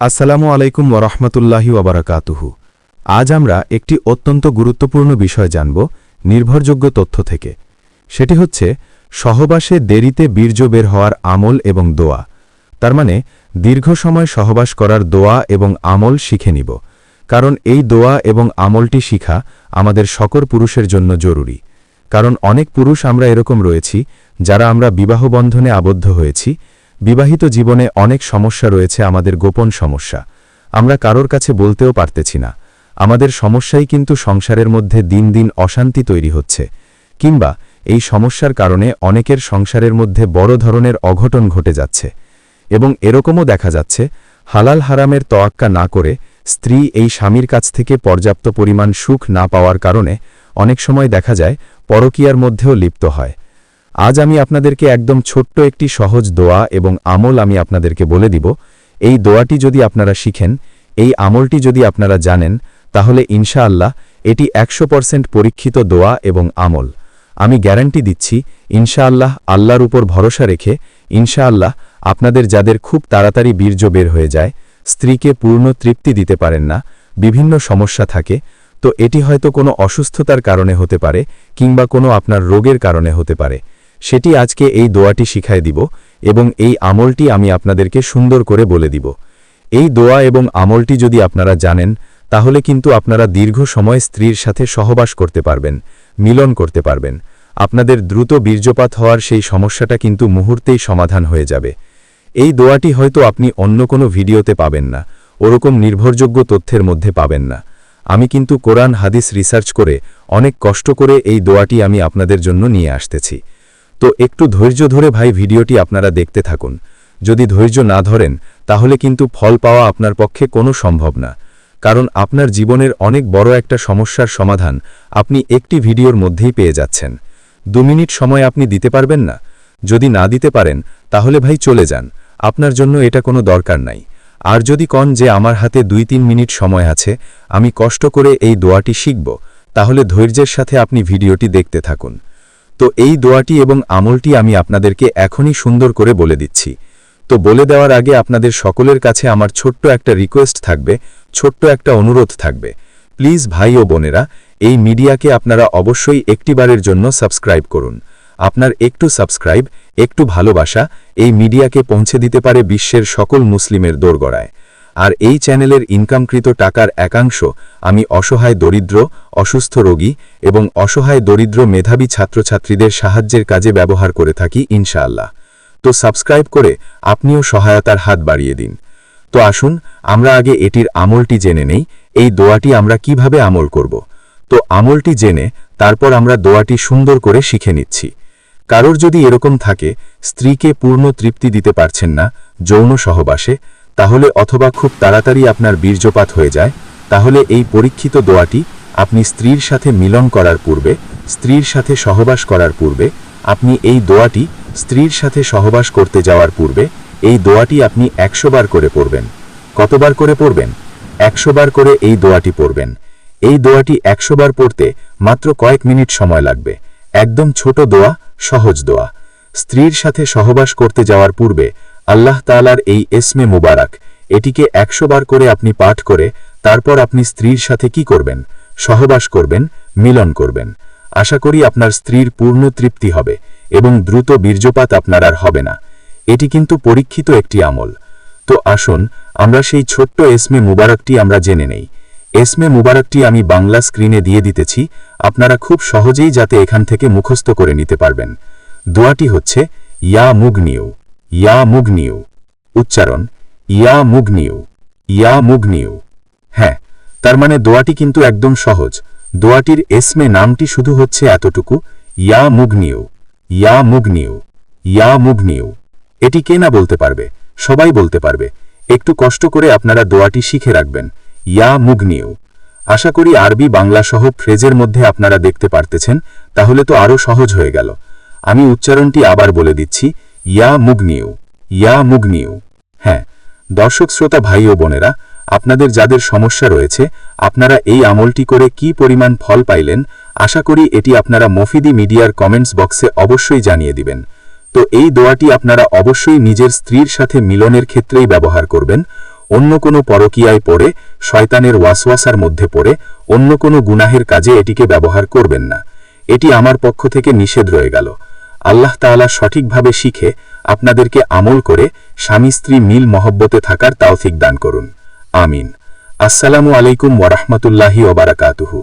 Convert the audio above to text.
আসসালামু আলাইকুম ওরহমতুল্লাহি ওবরাকাতুহু আজ আমরা একটি অত্যন্ত গুরুত্বপূর্ণ বিষয় জানব, নির্ভরযোগ্য তথ্য থেকে। সেটি হচ্ছে, সহবাসে দেরিতে বীর্য বের হওয়ার আমল এবং দোয়া। তার মানে দীর্ঘ সময় সহবাস করার দোয়া এবং আমল শিখে নিব। কারণ এই দোয়া এবং আমলটি শিখা আমাদের সকর পুরুষের জন্য জরুরি। কারণ অনেক পুরুষ আমরা এরকম রয়েছি, যারা আমরা বিবাহবন্ধনে আবদ্ধ হয়েছি বিবাহিত জীবনে অনেক সমস্যা রয়েছে আমাদের গোপন সমস্যা। আমরা কারোর কাছে বলতেও পারতেছি না। আমাদের সমস্যাই কিন্তু সংসারের মধ্যে দিন দিন অশান্তি তৈরি হচ্ছে। কিংবা এই সমস্যার কারণে অনেকের সংসারের মধ্যে বড় ধরনের অঘটন ঘটে যাচ্ছে। এবং এরকমও দেখা যাচ্ছে, হালাল হারামের তোয়াক্কা না করে স্ত্রী এই স্বামীর কাছ থেকে পর্যাপ্ত পরিমাণ সুখ না পাওয়ার কারণে অনেক সময় দেখা যায় পরকীয়ার মধ্যেও লিপ্ত হয়। আজ আমি আপনাদেরকে একদম ছোট্ট একটি সহজ দোয়া এবং আমল আমি আপনাদেরকে বলে দিব। এই দোয়াটি যদি আপনারা শিখেন, এই আমলটি যদি আপনারা জানেন, তাহলে ইনশাআল্লাহ এটি একশো পরীক্ষিত দোয়া এবং আমল। আমি গ্যারান্টি দিচ্ছি, ইনশাআল্লাহ আল্লাহর উপর ভরসা রেখে ইনশাআল্লাহ আপনাদের যাদের খুব তাড়াতাড়ি বীর্য বের হয়ে যায়, স্ত্রীকে পূর্ণ তৃপ্তি দিতে পারেন না, বিভিন্ন সমস্যা থাকে, তো এটি হয়তো কোনো অসুস্থতার কারণে হতে পারে কিংবা কোনো আপনার রোগের কারণে হতে পারে। সেটি আজকে এই দোয়াটি শিখায় দিব এবং এই আমলটি আমি আপনাদেরকে সুন্দর করে বলে দিব। এই দোয়া এবং আমলটি যদি আপনারা জানেন, তাহলে কিন্তু আপনারা দীর্ঘ সময় স্ত্রীর সাথে সহবাস করতে পারবেন, মিলন করতে পারবেন। আপনাদের দ্রুত বীর্যপাত হওয়ার সেই সমস্যাটা কিন্তু মুহূর্তেই সমাধান হয়ে যাবে। এই দোয়াটি হয়তো আপনি অন্য কোনো ভিডিওতে পাবেন না, ওরকম নির্ভরযোগ্য তথ্যের মধ্যে পাবেন না। আমি কিন্তু কোরআন, হাদিস রিসার্চ করে অনেক কষ্ট করে এই দোয়াটি আমি আপনাদের জন্য নিয়ে আসতেছি। তো একটু ধৈর্য ধরে ভাই ভিডিওটি আপনারা দেখতে থাকুন। যদি ধৈর্য না ধরেন, তাহলে কিন্তু ফল পাওয়া আপনার পক্ষে কোনো সম্ভব না। কারণ আপনার জীবনের অনেক বড় একটা সমস্যার সমাধান আপনি একটি ভিডিওর মধ্যেই পেয়ে যাচ্ছেন। দু মিনিট সময় আপনি দিতে পারবেন না? যদি না দিতে পারেন, তাহলে ভাই চলে যান। আপনার জন্য এটা কোনো দরকার নাই। আর যদি কন যে আমার হাতে দুই তিন মিনিট সময় আছে, আমি কষ্ট করে এই দোয়াটি শিখব, তাহলে ধৈর্যের সাথে আপনি ভিডিওটি দেখতে থাকুন। তো এই দোয়াটি এবং আমলটি আমি আপনাদেরকে এখনই সুন্দর করে বলে দিচ্ছি। তো বলে দেওয়ার আগে আপনাদের সকলের কাছে আমার ছোট্ট একটা রিকোয়েস্ট থাকবে, ছোট্ট একটা অনুরোধ থাকবে। প্লিজ ভাই ও বোনেরা, এই মিডিয়াকে আপনারা অবশ্যই একটিবারের জন্য সাবস্ক্রাইব করুন। আপনার একটু সাবস্ক্রাইব, একটু ভালোবাসা এই মিডিয়াকে পৌঁছে দিতে পারে বিশ্বের সকল মুসলিমের দোরগড়ায়। আর এই চ্যানেলের ইনকামকৃত টাকার একাংশ আমি অসহায় দরিদ্র, অসুস্থ রোগী এবং অসহায় দরিদ্র মেধাবী ছাত্রছাত্রীদের সাহায্যের কাজে ব্যবহার করে থাকি, ইনশাআল্লাহ। তো সাবস্ক্রাইব করে আপনিও সহায়তার হাত বাড়িয়ে দিন। তো আসুন, আমরা আগে এটির আমলটি জেনে নেই, এই দোয়াটি আমরা কীভাবে আমল করব। তো আমলটি জেনে তারপর আমরা দোয়াটি সুন্দর করে শিখে নিচ্ছি। কারোর যদি এরকম থাকে, স্ত্রীকে পূর্ণ তৃপ্তি দিতে পারছেন না, যৌন সহবাসে তাহলে অথবা খুব তাড়াতাড়ি আপনার বীর্যপাত হয়ে যায়, তাহলে এই পরীক্ষিত দোয়াটি আপনি স্ত্রীর সাথে মিলন করার পূর্বে, স্ত্রীর সাথে সহবাস করার পূর্বে, আপনি এই দোয়াটি স্ত্রীর সাথে সহবাস করতে যাওয়ার পূর্বে, এই দোয়াটি আপনি একশো বার করে পড়বেন। কতবার করে পড়বেন? একশো বার করে এই দোয়াটি পড়বেন। এই দোয়াটি একশো বার পড়তে মাত্র কয়েক মিনিট সময় লাগবে। একদম ছোট দোয়া, সহজ দোয়া। স্ত্রীর সাথে সহবাস করতে যাওয়ার পূর্বে আল্লাহ তালার এই এসমে মুবারক, এটিকে একশো বার করে আপনি পাঠ করে, তারপর আপনি স্ত্রীর সাথে কি করবেন? সহবাস করবেন, মিলন করবেন। আশা করি আপনার স্ত্রীর পূর্ণ তৃপ্তি হবে এবং দ্রুত বীর্যপাত আপনার আর হবে না। এটি কিন্তু পরীক্ষিত একটি আমল। তো আসুন, আমরা সেই ছোট্ট এসমে মুবারকটি আমরা জেনে নেই। এসমে মুবারকটি আমি বাংলা স্ক্রিনে দিয়ে দিতেছি, আপনারা খুব সহজেই যাতে এখান থেকে মুখস্থ করে নিতে পারবেন। দোয়াটি হচ্ছে, ইয়া মুগনিউ। ইয়া মুগনিউ। উচ্চারণ, ইয়া মুগনিউ ইয়া মুগনিউ। হ্যাঁ তার মানে দোয়াটি কিন্তু একদম সহজ। দোয়াটির এসমে নামটি শুধু হচ্ছে এতটুকু, ইয়া মুগনিউ ইয়া মুগনিউ ইয়া মুগনিউ। এটি কে না বলতে পারবে? সবাই বলতে পারবে। একটু কষ্ট করে আপনারা দোয়াটি শিখে রাখবেন, ইয়া মুগনিউ। আশা করি আরবি, বাংলা সহ ফ্রেজের মধ্যে আপনারা দেখতে পারতেছেন, তাহলে তো আরও সহজ হয়ে গেল। আমি উচ্চারণটি আবার বলে দিচ্ছি ইয়া মুগনিউ ইয়া মুগনিউ। হ্যাঁ দর্শক, শ্রোতা, ভাই ও বোনেরা, আপনাদের যাদের সমস্যা রয়েছে, আপনারা এই আমলটি করে কি পরিমাণ ফল পাইলেন, আশা করি এটি আপনারা মফিদি মিডিয়ার কমেন্টস বক্সে অবশ্যই জানিয়ে দিবেন। তো এই দোয়াটি আপনারা অবশ্যই নিজের স্ত্রীর সাথে মিলনের ক্ষেত্রেই ব্যবহার করবেন, অন্য কোনো পরকীয়ায় পড়ে, শয়তানের ওয়াসওয়াসার মধ্যে পড়ে, অন্য কোনো গুনাহের কাজে এটিকে ব্যবহার করবেন না। এটি আমার পক্ষ থেকে নিষেধ রয়ে গেল। আল্লাহ তালা সঠিকভাবে শিখে আপনাদেরকে আমল করে স্বামী স্ত্রী মিল মহব্বতে থাকার তাওফিক দান করুন। আমিন। আসসালামু আলাইকুম ওরহমতুল্লাহি ওবারাকাতুহু